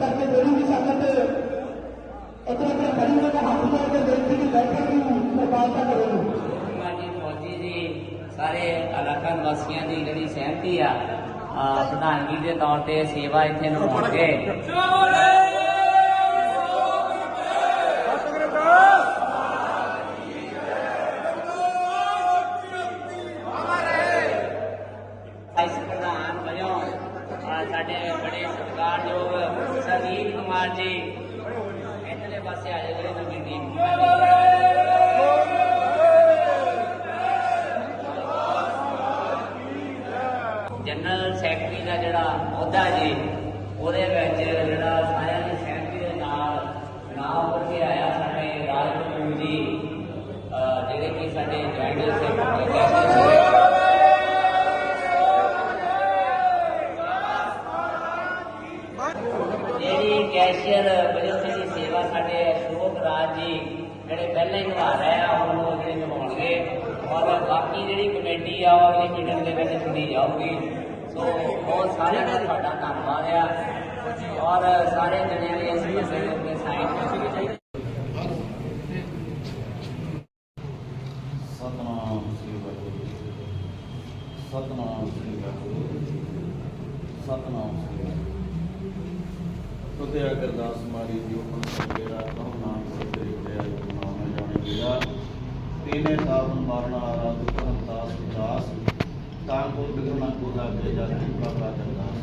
ਕਰਕੇ ਜਿਹੜੀ ਵੀ ਸੰਗਤ ਇਤਨਾ ਕਿ ਖੜੀ ਹੋ ਕੇ ਹੱਥ ਜੋੜ ਕੇ ਬੇਨਤੀ ਦੀ ਬੈਠਕ ਨੂੰ ਪ੍ਰਵਾਨਤਾ ਕਰੋ। ਮਾਜੀ ਮੋਦੀ ਜੀ ਸਾਰੇ ਇਲਾਕਾ ਨਿਵਾਸੀਆਂ ਦੀ ਜਿਹੜੀ ਸਹਿਮਤੀ ਆ ਆ, ਪ੍ਰਧਾਨਗੀ ਦੇ ਤੌਰ ਤੇ ਸੇਵਾ ਇੱਥੇ ਨਿਭਾਉਣਗੇ। ਅਹੁਦਾ ਜੀ, ਉਹਦੇ ਵਿੱਚ ਜਿਹੜਾ ਸਾਰਿਆਂ ਦੀ ਸਹਿਮਤੀ ਦੇ ਨਾਲ ਨਾਮ ਉੱਠ ਕੇ ਆਇਆ ਸਾਡੇ ਰਾਜ ਕਪੂਰ ਜੀ ਜਿਹੜੇ ਕਿ ਸਾਡੇ ਜੁਆਇੰਟ ਸੈਕਟਰੀ ਜਿਹੜੀ ਕੈਸ਼ੀਅਰ ਵਜੋਂ ਦੀ ਸੇਵਾ ਸਾਡੇ ਅਸ਼ੋਕ ਰਾਜ ਜੀ, ਜਿਹੜੇ ਪਹਿਲਾਂ ਹੀ ਨਿਭਾ ਰਹੇ ਆ, ਹੁਣ ਉਹ ਜਿਹੜੇ ਨਿਭਾਉਣਗੇ। ਔਰ ਬਾਕੀ ਜਿਹੜੀ ਕਮੇਟੀ ਆ, ਉਹ ਅਗਲੀ ਮੀਟਿੰਗ ਦੇ ਵਿੱਚ ਚੁਣੀ ਜਾਊਗੀ। ਸਾਰਿਆਂ ਦਾ ਤੁਹਾਡਾ ਧੰਨਵਾਦ ਆ, ਔਰ ਸਾਰੇ ਜਣਿਆਂ ਨੇ ਇਸ ਮਸਲੇ ਦੇ ਸਾਈਨ ਕਰਨੀ ਚਾਹੀਦੀ। ਸਤਨਾਮ ਸ੍ਰੀ ਵਾਹਿਗੁਰੂ ਸਤਨਾਮ ਸ੍ਰੀ ਵਾਹਿਗੁਰੂ ਸਤਨਾਮ ਸ੍ਰੀ ਵਾਹਿਗੁਰੂ। ਤੁਤੇ ਅਗਰਦਾਸ ਮਾਰੀ ਜੀ ਉਪਨ ਸੰਗੇਰਾ ਕਹੋ ਨਾਮ ਸਤਿ ਜੈ ਨਾਮ ਜਾਣੇ ਗਿਆ ਤੀਨੇ ਸਾਵਨ ਮਾਰਨਾ ਆਰਾਧ ਕਰਮ ਦਾਸ ਦਾਸ ਤਾਂ ਕੋ ਬਿਗਰਨਾ ਕੋ ਲਾਗੇ ਜਾਤੀ ਪ੍ਰਭਾ ਕਰਦਾਸ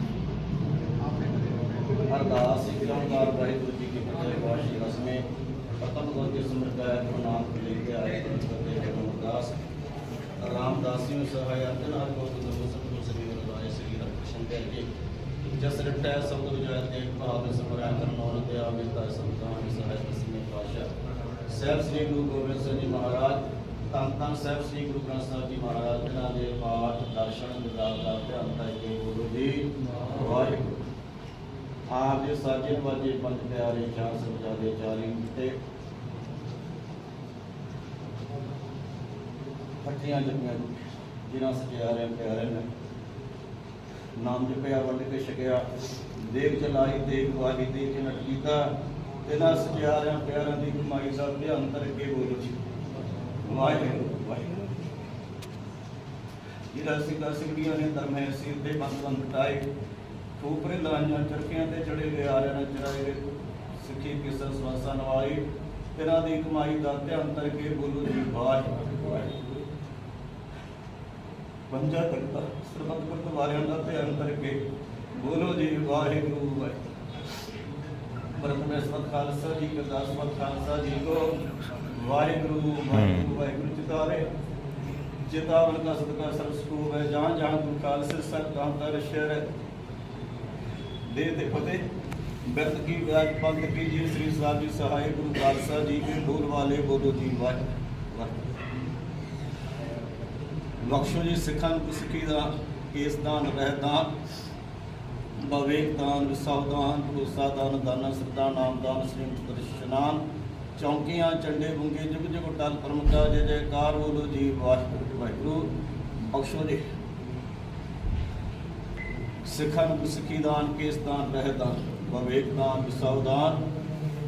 ਅਰਦਾਸ ਇਕਰਾਮਦਾਰ ਵਾਹਿਗੁਰੂ ਜੀ ਕੀ ਫਤਿਹ ਵਾਸ਼ੀ ਰਸਮੇ ਪ੍ਰਥਮ ਗੁਰ ਕੇ ਸਮਰਕਾਇ ਗੁਰੂ ਨਾਨਕ ਲੈ ਕੇ ਆਏ ਤੇ ਗੁਰਦਾਸ ਰਾਮਦਾਸੀ ਨੂੰ ਸਹਾਇ ਅਰਜਨ ਹਰ ਕੋ ਤੁਮ ਸਤਿਗੁਰ ਸ੍ਰੀ ਗੁਰਦਾਸ ਸ੍ਰੀ ਹਰਿਕ੍ਰਿਸ਼ਨ ਦੇ ਕੇ ਜਸ ਰਟੈ ਸਬਦ ਵਿਜੈ ਤੇ ਭਾਗ ਸਮਰੈ ਕਰਨੌਰ ਤੇ ਆਵਿਤਾ ਸੰਤਾਨ ਸਹਾਇ ਦਸਵੇਂ ਪਾਸ਼ਾ ਸਹਿਬ ਸ੍ਰੀ ਗੁਰੂ ਗ੍ਰੰਥ ਸਾਹਿਬ ਜੀ ਮਹਾਰਾਜ ਜਿਨ੍ਹਾਂ ਦੇ ਪਾਠ, ਦਰਸ਼ਨ ਦਿਦਾਰ ਦਾ ਧਿਆਨ ਤਾਂ ਕੇ ਗੁਰੂ ਜੀ। ਵਾਹਿਗੁਰੂ। ਆਪ ਦੇ ਸਾਜੇ ਨਵਾਜੇ ਪੰਜ ਪਿਆਰੇ ਚਾਰ ਸਬਜਾਦੇ ਚਾਲੀ ਤੇ ਫੱਟੀਆਂ ਜਪੀਆਂ ਜਿਨ੍ਹਾਂ ਸਜਿਆਰੇ ਪਿਆਰੇ ਨੇ। ਨਾਮ ਜਪਿਆ, ਵੰਡ ਕੇ ਛਕਿਆ, ਦੇਖ ਚਲਾਈ, ਦੇਖ ਵਾਹੀ ਦੇਖ ਨਟ ਕੀਤਾ। ਇਹਨਾਂ ਸਜਿਆਰਿਆਂ ਪਿਆਰਿਆਂ ਦੀ ਕਮਾਈ ਦਾ ਧਿਆਨ ਕਰਕੇ ਬੋਲੋ ਜੀ। ਵਾਹਿਗੁਰੂ ਵਾਹਿਗੁਰੂ। ਜਿਹੜਾ ਸਿੰਘਾਂ ਸਿੰਘੀਆਂ ਨੇ ਧਰਮ ਸਿਰ ਦੇ ਬੰਦ ਬੰਦ ਕਟਾਏ ਠੋਪਰੇ ਲਾਈਆਂ ਚਰਕਿਆਂ ਤੇ ਚੜੇ ਗਏ ਆਰਿਆਂ ਨੇ ਚੜਾਏ ਗਏ ਸਿੱਖੀ ਕਿਸਰ ਸਵਾਸਾਂ ਨਵਾਈ ਤੇਰਾ ਦੀ ਕਮਾਈ ਦਾ ਧਿਆਨ ਕਰਕੇ ਬੋਲੋ ਜੀ ਵਾਹਿਗੁਰੂ। ਵਾਹਿਗੁਰੂ ਤਖਤਾ, ਸਰਬੱਤ ਗੁਰਤ ਵਾਲਿਆਂ ਦਾ ਧਿਆਨ ਕਰਕੇ ਬੋਲੋ ਜੀ ਵਾਹਿਗੁਰੂ ਵਾਹਿਗੁਰੂ। ਪ੍ਰਥਮ ਖਾਲਸਾ ਜੀ ਕਰਦਾਸ ਖਾਲਸਾ ਜੀ ਕੋ। ਵਾਹਿਗੁਰੂ ਵਾਹਿਗੁਰੂ ਵਾਹਿਗੁਰੂ ਚਿਤਾਰੇ ਚਿਤਾਵਨ ਦਾ ਸਦਕਾ ਸਰਬ ਸਕੂਪ ਹੈ ਜਹਾਂ ਜਹਾਂ ਗੁਰੂ ਖਾਲਸੇ ਸਤ ਕਾਮ ਦਾ ਰਸ਼ਰ ਹੈ। ਦੇ ਦੇ ਫਤਿਹ। ਬਿਰਤ ਕੀ ਵਿਰਾਜ ਪੰਥ ਕੀ ਜੀ ਸ੍ਰੀ ਸਾਹਿਬ ਜੀ ਸਹਾਇ ਗੁਰੂ ਖਾਲਸਾ ਜੀ ਕੇ ਬੋਲ ਵਾਲੇ ਬੋਲੋ ਜੀ, ਵਾਹਿਗੁਰੂ ਬਖਸ਼ੋ ਜੀ ਸਿੱਖਾਂ ਨੂੰ ਸਿੱਖੀ ਦਾ ਕੇਸ ਦਾਨ ਰਹਿਦਾਨ ਬਵੇਕ ਦਾਨ ਵਿਸਾਵ ਦਾਨ, ਭਰੋਸਾ ਦਾਨ, ਦਾਨਾ ਸਰਦਾ ਨਾਮ ਦਾਨ, ਸ੍ਰੀ ਮੁਕਤਿ ਚੌਂਕੀਆਂ ਚੰਡੇ ਬੁੰਗੇ ਜੁਗ ਜੁਗ ਟਲ ਪਰਮਤਾ ਜੈ ਜੈਕਾਰ ਬੋਲੋ ਜੀ, ਵਾਹਿਗੁਰੂ ਬਖਸ਼ੋ ਜੀ। ਸਿੱਖਾਂ ਨੂੰ ਸਿੱਖੀ ਦਾਨ, ਕੇਸ ਦਾਨ ਰਹਿਦਾਨ ਬਵੇਕ ਦਾਨ ਵਿਸਾਵ ਦਾਨ,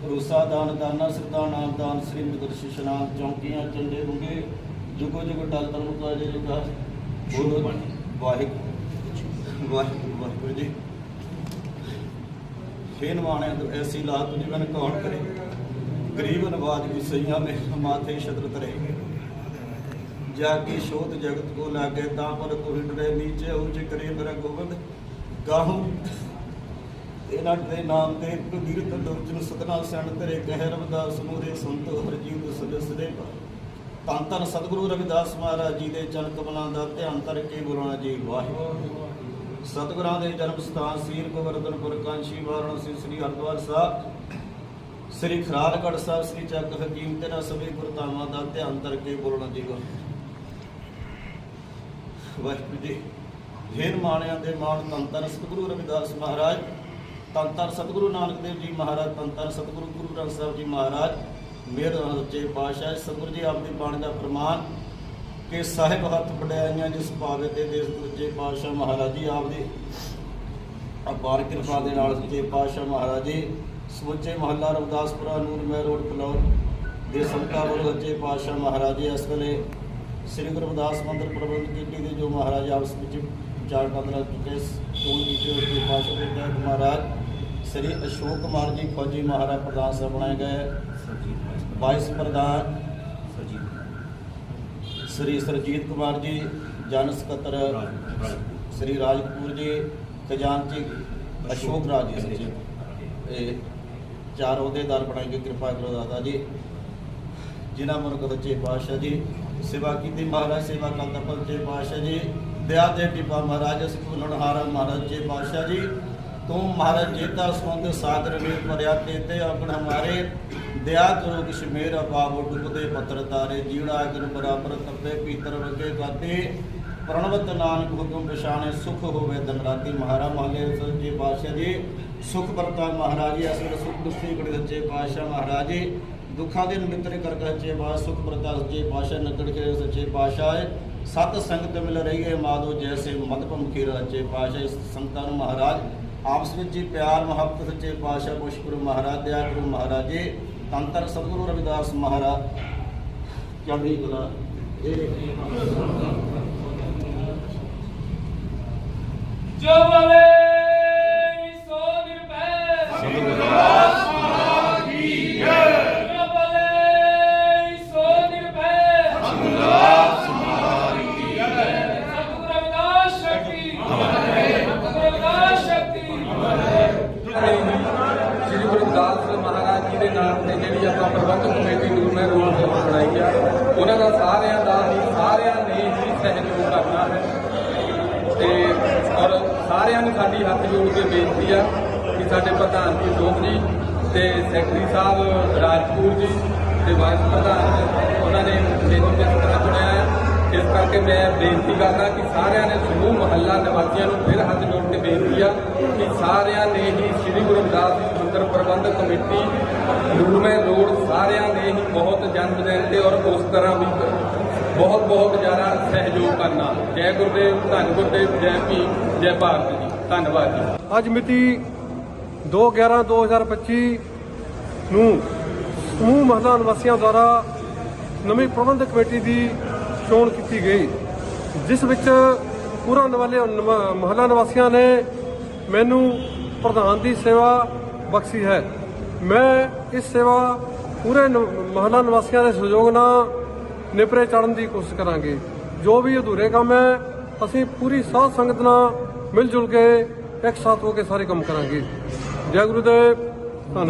ਭਰੋਸਾ ਦਾਨ, ਦਾਨਾ ਸਰਦਾ ਨਾਮ ਦਾਨ, ਸ੍ਰੀ ਮੁਕਤਿ ਇਸ਼ਨਾਨ ਚੌਂਕੀਆਂ ਚੰਡੇ ਬੁੰਗੇ ਜੁਗੋ ਜੁਗ ਟਲ ਪਰਮਤਾ ਜੈ ਜੈਕਾਰ ਬੋਲੋ ਵਾਹਿਗੁਰੂ। ਵਾਹਿਗੁਰੂ ਵਾਹਿਗੁਰੂ ਜੀ। ਫੇਨ ਵਾਣਿਆਂ ਤੋਂ ਐਸੀ ਲਾਤ ਜਿਵਨ ਕੌਣ ਕਰੇ? ਗਰੀਬ ਨਵਾਜ ਕੀ ਸਈਆਂ ਮਾਥੇ ਛਤਰ ਤਰੇ ਜਾ ਕੇ ਸ਼ੋਧ ਜਗਤ ਕੋ ਲਾਗੇ, ਤਾਂ ਪਰ ਤੁਹਿ ਡਰੇ ਨੀਚੇ, ਉੱਚ ਕਰੇ ਮੇਰਾ ਗੋਬਿੰਦ। ਗਾਹੂ, ਇਹਨਾਂ ਦੇ ਨਾਮ ਤੇ ਕਬੀਰ ਤਦਰਜਨ ਸਤਨਾਮ ਸੈਣ ਤੇਰੇ ਕਹਿ ਰਵਿਦਾਸ ਮੂਰੇ ਸੰਤ ਹਰਜੀਤ ਸਦੇ ਸਦੇ ਧੰਨ ਧੰਨ ਸਤਿਗੁਰੂ ਰਵਿਦਾਸ ਮਹਾਰਾਜ ਜੀ ਦੇ ਚਰਨ ਕਮਲਾਂ ਦਾ ਧਿਆਨ ਕਰਕੇ ਬੋਲਣਾ ਜੀ ਵਾਹਿਗੁਰੂ। ਸਤਿਗੁਰਾਂ ਦੇ ਜਨਮ ਸਥਾਨ ਸੀਰ ਗੋਵਰਧਨਪੁਰ ਕਾਂਸ਼ੀ, ਵਾਰਾਣਸੀ, ਸ੍ਰੀ ਹਰਿਦੁਆਰ ਸਾਹਿਬ। ਸ੍ਰੀ ਖਰਾਲਗੜ੍ਹ ਸਾਹਿਬ, ਸ੍ਰੀ ਚੱਕ ਹਕੀਮ ਤੇ ਨਾ ਸਭੇ ਗੁਰਤਾਵਾਂ ਦਾ ਧਿਆਨ ਕਰਕੇ ਬੋਲਣਾ ਜੀ ਵਾਹਿਗੁਰੂ ਜੀ ਹੇਰ ਮਾਣਿਆਂ ਦੇ ਮਾਣ ਧੰਨ ਸਤਿਗੁਰੂ ਰਵਿਦਾਸ ਮਹਾਰਾਜ, ਧੰਨ ਧੰਨ ਸਤਿਗੁਰੂ ਨਾਨਕ ਦੇਵ ਜੀ ਮਹਾਰਾਜ, ਧੰਨ ਧੰਨ ਸਤਿਗੁਰੂ ਗੁਰੂ ਗ੍ਰੰਥ ਸਾਹਿਬ ਜੀ ਮਹਾਰਾਜ। ਮੇਰ ਸੱਚੇ ਪਾਤਸ਼ਾਹ ਸਤਿਗੁਰੂ ਜੀ, ਆਪ ਦੀ ਬਾਣੀ ਦਾ ਪ੍ਰਮਾਣ ਕਿ ਸਾਹਿਬ ਹੱਥ ਵਡਿਆਈਆਂ ਜਿਸ ਪਾਵੇ ਤੇ ਦੇਸ ਦੂਜੇ ਪਾਤਸ਼ਾਹ ਮਹਾਰਾਜ ਜੀ, ਆਪ ਦੀ ਅਪਾਰ ਕਿਰਪਾ ਦੇ ਨਾਲ ਸੱਚੇ ਪਾਤਸ਼ਾਹ ਮਹਾਰਾਜ ਜੀ ਸਮੁੱਚੇ ਮਹੱਲਾ ਰਵਦਾਸਪੁਰਾ ਨੂਰਮਹਿ ਰੋਡ ਫਲੋਰ ਦੇ ਸੰਤਾਂ ਵੱਲੋਂ ਸੱਚੇ ਪਾਤਸ਼ਾਹ ਮਹਾਰਾਜ ਜੀ ਇਸ ਵੇਲੇ ਸ੍ਰੀ ਗੁਰੂ ਰਵਿਦਾਸ ਮੰਦਰ ਪ੍ਰਬੰਧ ਕਮੇਟੀ ਦੇ ਜੋ ਮਹਾਰਾਜ ਆਪਸ ਵਿੱਚ ਵਿਚਾਰ ਕਰਨ ਚੁੱਕੇ ਚੋਣ ਕੀਤੇ ਹੋਏ ਸੱਚੇ ਪਾਤਸ਼ਾਹ ਦੇ ਤਹਿਤ ਮਹਾਰਾਜ, ਸ੍ਰੀ ਅਸ਼ੋਕ ਕੁਮਾਰ ਜੀ ਫੌਜੀ ਮਹਾਰਾਜ ਪ੍ਰਧਾਨ ਸਾਹਿਬ ਬਣਾਏ ਗਏ ਵਾਈਸ ਪ੍ਰਧਾਨ ਸ੍ਰੀ ਸਰਜੀਤ ਕੁਮਾਰ ਜੀ, ਜਨ ਸਕੱਤਰ ਸ੍ਰੀ ਰਾਜ ਕਪੂਰ ਜੀ, ਖਜ਼ਾਨਚੀ ਅਸ਼ੋਕ ਰਾਜ ਜੀ। ਇਹ ਚਾਰ ਅਹੁਦੇਦਾਰ ਬਣਾਏ ਗਏ, ਕਿਰਪਾ ਕਰੋ ਦਾਦਾ ਜੀ। ਜਿਨ੍ਹਾਂ ਮਨੁੱਖ ਸੱਚੇ ਪਾਤਸ਼ਾਹ ਜੀ ਸੇਵਾ ਕੀਤੀ, ਮਹਾਰਾਜ ਸੇਵਾ ਕਰਦਾ ਪਰਚੇ ਪਾਤਸ਼ਾਹ ਜੀ, ਦਇਆ ਦੇ ਟਿਪਾ ਮਹਾਰਾਜ, ਅਸੀਂ ਹਾਰਾ ਮਹਾਰਾਜ ਜੀ ਪਾਤਸ਼ਾਹ ਜੀ, ਤੂੰ ਮਹਾਰਾਜ ਜੇਤਾ ਸੰਤ ਸਾਗਰ ਵਿੱਚ ਭਰਿਆ ਤੇ ਆਪਣ ਹਮਾਰੇ ਦਇਆ ਕਰੋ ਕਿਛ ਮੇਰ ਅਪਾਵ ਡੁੱਬਦੇ ਪੱਤਰ ਤਾਰੇ ਜੀੜਾ ਅਗਰ ਬਰਾਬਰ ਤੱਪੇ, ਪੀਤਰ ਵਗੇ ਗਾਤੇ ਪ੍ਰਣਵਤ ਨਾਨਕ ਹੁਕਮ ਪਛਾਣੇ ਸੁਖ ਹੋਵੇ ਦਿਨ ਮਹਾਰਾ ਮਹਲੇ ਸੱਚੇ ਪਾਤਸ਼ਾਹ ਜੀ, ਸੁਖ ਵਰਤਾ ਮਹਾਰਾਜ ਜੀ, ਅਸਲ ਸੁਖ ਦੁਖੀ ਕੜੇ ਸੱਚੇ ਪਾਤਸ਼ਾਹ ਮਹਾਰਾਜ ਜੀ। ਦੁੱਖਾਂ ਦੇ ਨਿਮਿਤਰ ਕਰ ਕਰ ਸੱਚੇ ਬਾਦ ਸੁਖ ਵਰਤਾ ਸੱਚੇ ਪਾਤਸ਼ਾਹ, ਨਗੜ ਕੇ ਸੱਚੇ ਪਾਤਸ਼ਾਹ ਸਤ ਸੰਗਤ ਮਿਲ ਰਹੀ ਹੈ ਮਾਦੋ ਜੈਸੇ ਮਦਪਮ ਖੀਰ ਸੱਚੇ ਪਾਤਸ਼ਾਹ। ਇਸ ਸੰਤਾਂ ਨੂੰ ਮਹਾਰਾਜ, ਆਪਸ ਵਿੱਚ ਹੀ ਪਿਆਰ, ਮੁਹੱਬਤ ਸੱਚੇ ਪਾਤਸ਼ਾਹ ਪੁਸ਼ਕਰ ਮਹਾਰਾਜ ਦਇਆ ਗੁਰੂ ਮਹਾਰਾਜ ਜੀ। ਤੰਤਰ ਸਤਿਗੁਰੂ ਰਵਿਦਾਸ ਮਹਾਰਾਜ। ਚੜ੍ਹਦੀ ਕਲਾ ਜੋ ਬਲੇ ਸਾਰਿਆਂ ਨੂੰ ਸਾਡੀ ਹੱਥ ਜੋੜ ਕੇ ਬੇਨਤੀ ਆ ਕਿ ਸਾਡੇ ਪ੍ਰਧਾਨ ਜੀ ਅਸ਼ੋਕ ਜੀ ਤੇ ਸੈਕਟਰੀ ਸਾਹਿਬ ਰਾਜਪੂਰ ਜੀ ਤੇ ਵਾਈਸ ਪ੍ਰਧਾਨ ਉਹਨਾਂ ਨੇ ਮੈਨੂੰ ਕਿਸ ਤਰ੍ਹਾਂ ਚੁਣਿਆ ਹੈ ਇਸ ਕਰਕੇ ਮੈਂ ਬੇਨਤੀ ਕਰਦਾ ਕਿ ਸਾਰਿਆਂ ਨੇ ਸਮੂਹ ਮਹੱਲਾ ਨਿਵਾਸੀਆਂ ਨੂੰ ਫਿਰ ਹੱਥ ਜੋੜ ਕੇ ਬੇਨਤੀ ਆ ਕਿ ਸਾਰਿਆਂ ਨੇ ਹੀ ਸ੍ਰੀ ਗੁਰੂ ਰਵਿਦਾਸ ਜੀ ਮੰਦਰ ਪ੍ਰਬੰਧਕ ਕਮੇਟੀ ਨੂਰਮਹਿ ਰੋਡ ਸਾਰਿਆਂ ਨੇ ਹੀ ਬਹੁਤ ਜਨਮ ਦਿਨ ਤੇ ਔਰ ਉਸ ਤਰ੍ਹਾਂ ਵੀ ਬਹੁਤ ਬਹੁਤ ਜ਼ਿਆਦਾ ਸਹਿਯੋਗ ਕਰਨਾ। ਜੈ ਗੁਰਦੇਵ, ਧੰਨ ਗੁਰਦੇਵ, ਜੈ ਭੀਮ, ਜੈ ਭਾਰਤ ਜੀ। ਧੰਨਵਾਦ ਜੀ। ਅੱਜ ਮਿਤੀ 2/11/2025 ਨੂੰ ਸਮੂਹ ਮਹੱਲਾ ਨਿਵਾਸੀਆਂ ਦੁਆਰਾ ਨਵੀਂ ਪ੍ਰਬੰਧਕ ਕਮੇਟੀ ਦੀ ਚੋਣ ਕੀਤੀ ਗਈ, ਜਿਸ ਵਿੱਚ ਪੂਰਾ ਨਵਾਲੇ ਨਵ- ਮਹੱਲਾ ਨਿਵਾਸੀਆਂ ਨੇ ਮੈਨੂੰ ਪ੍ਰਧਾਨ ਦੀ ਸੇਵਾ ਬਖਸ਼ੀ ਹੈ। ਮੈਂ ਇਸ ਸੇਵਾ ਪੂਰੇ ਨ- ਮਹੱਲਾ ਨਿਵਾਸੀਆਂ ਦੇ ਸਹਿਯੋਗ ਨਾਲ ਨਿਪਰੇ ਚੜਨ ਦੀ ਕੋਸ਼ਿਸ਼ ਕਰਾਂਗੇ। ਜੋ ਵੀ ਅਧੂਰੇ ਕੰਮ ਹੈ, ਅਸੀਂ ਪੂਰੀ ਸਾਧ ਸੰਗਤ ਨਾਲ ਮਿਲ ਜੁਲ ਕੇ ਇੱਕ ਸਾਥ ਹੋ ਕੇ ਸਾਰੇ ਕੰਮ ਕਰਾਂਗੇ। ਜੈ ਗੁਰੂਦੇਵ, ਧੰਨ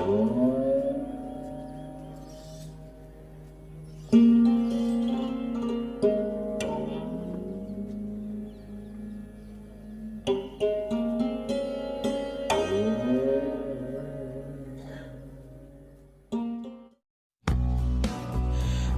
Oh.